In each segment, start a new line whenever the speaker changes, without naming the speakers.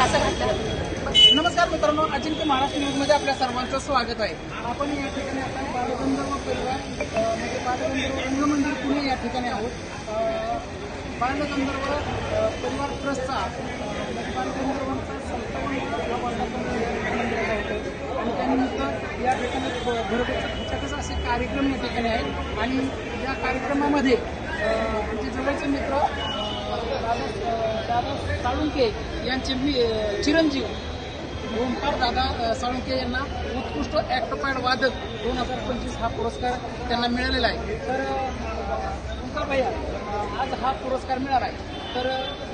असं घातलं नमस्कार मित्रांनो अजिंक्य महाराष्ट्र न्यूजमध्ये आपल्या सर्वांचं स्वागत आहे. आपण या ठिकाणी आता बालगंधर्व परिवार म्हणजे बालगंधर्व रंगमंदिर पुणे या ठिकाणी आहोत. बालगंधर्व परिवार ट्रस्टचा म्हणजे बालगंधर्वांचा मंदिराला होतो. आणि त्यानिमित्त या ठिकाणी भ- खचाखच असे कार्यक्रम या ठिकाणी आहेत. आणि या कार्यक्रमामध्ये आमचे जवळचे मित्र दादा साळुंके यांचे मी चिरंजीव. ओंकार दादा साळुंके यांना उत्कृष्ट ॲक्टोपॅड वादक दोन हजार पंचवीस हा पुरस्कार त्यांना मिळालेला आहे. तर अ, ओंकार भैया आज हा पुरस्कार मिळाला आहे. तर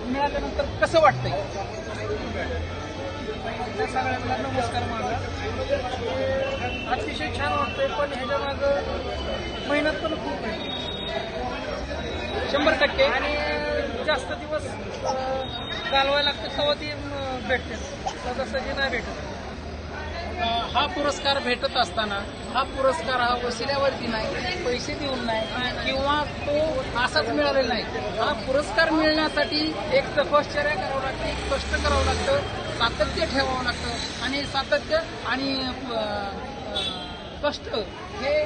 मिळाल्यानंतर कसं वाटतंय?
त्या सगळ्यांना नमस्कार माझा. अतिशय छान वाटतंय पण ह्याच्या मागं मेहनत पण खूप आहे.
शंभर टक्के.
आणि जास्त दिवस घालवायला लागतं तेव्हा ती भेटते. तसं नाही भेटत.
हा पुरस्कार भेटत असताना हा पुरस्कार हा वसिल्यावरती नाही पैसे देऊन नाही किंवा तो असाच मिळालेला नाही. हा पुरस्कार मिळण्यासाठी एक तपश्चर्या करावं लागते एक कष्ट करावं लागतं सातत्य ठेवावं लागतं. आणि सातत्य आणि कष्ट हे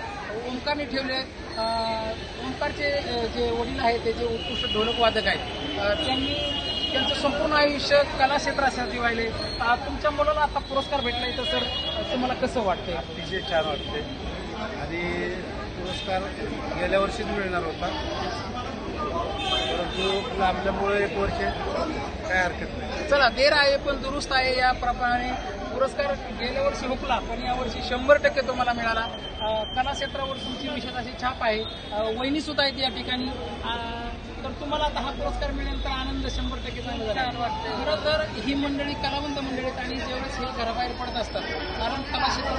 ओंकारने ठेवले आहेत. ओंकारचे जे वडील आहेत ते जे उत्कृष्ट ढोलकवादक आहेत त्यांनी त्यांचं संपूर्ण आयुष्य कला क्षेत्रासाठी वाहिले. तुमच्या मुलाला आता पुरस्कार भेटला तर सर. तुम्हाला कसं वाटतंय?
अतिशय छान वाटते आणि पुरस्कार गेल्या वर्षीच मिळणार होता. परंतु लांबल्यामुळे एक वर्ष काय हरकत नाही.
चला देर आहे पण दुरुस्त आहे या प्रमाणे. पुरस्कार गेल्या वर्षी हुकला पण यावर्षी शंभर टक्के तुम्हाला मिळाला. कला क्षेत्रावर तुमची विशेष अशी छाप आहे. वहिनी सुद्धा आहेत या ठिकाणी. तर तुम्हाला आता हा पुरस्कार मिळाल्यानंतर आनंद शंभर टक्के चांगला झाला. खरं तर ही मंडळी कलावंत मंडळी आणि ज्यावेळेस हे घराबाहेर पडत असतात कारण कला क्षेत्र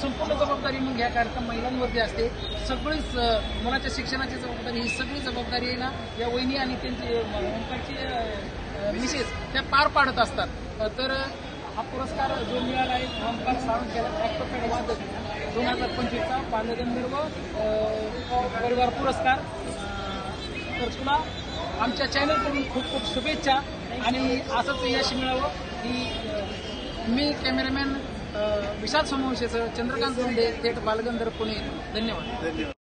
संपूर्ण जबाबदारी मग ह्या कार्यक्रम महिलांवरती असते. सगळीच मुलाच्या शिक्षणाची जबाबदारी ही सगळी जबाबदारी आहे ना या वहिनी आणि त्यांची ओंकारची मिसेस त्या पार पाडत असतात. तर हा पुरस्कार जो मिळाला आहे ओंकार साळुंखेला ॲक्टोपॅड वादक दोन हजार पंचवीसचा बालगंधर्व परिवार पुरस्कार. तर तुला आमच्या चॅनलकडून खूप खूप शुभेच्छा. आणि असंच यश मिळावं की मी कॅमेरामॅन विशाल समोशेचं चंद्रकांत मुंडे थेट बालगंधर पुणे. धन्यवाद.
धन्यवाद.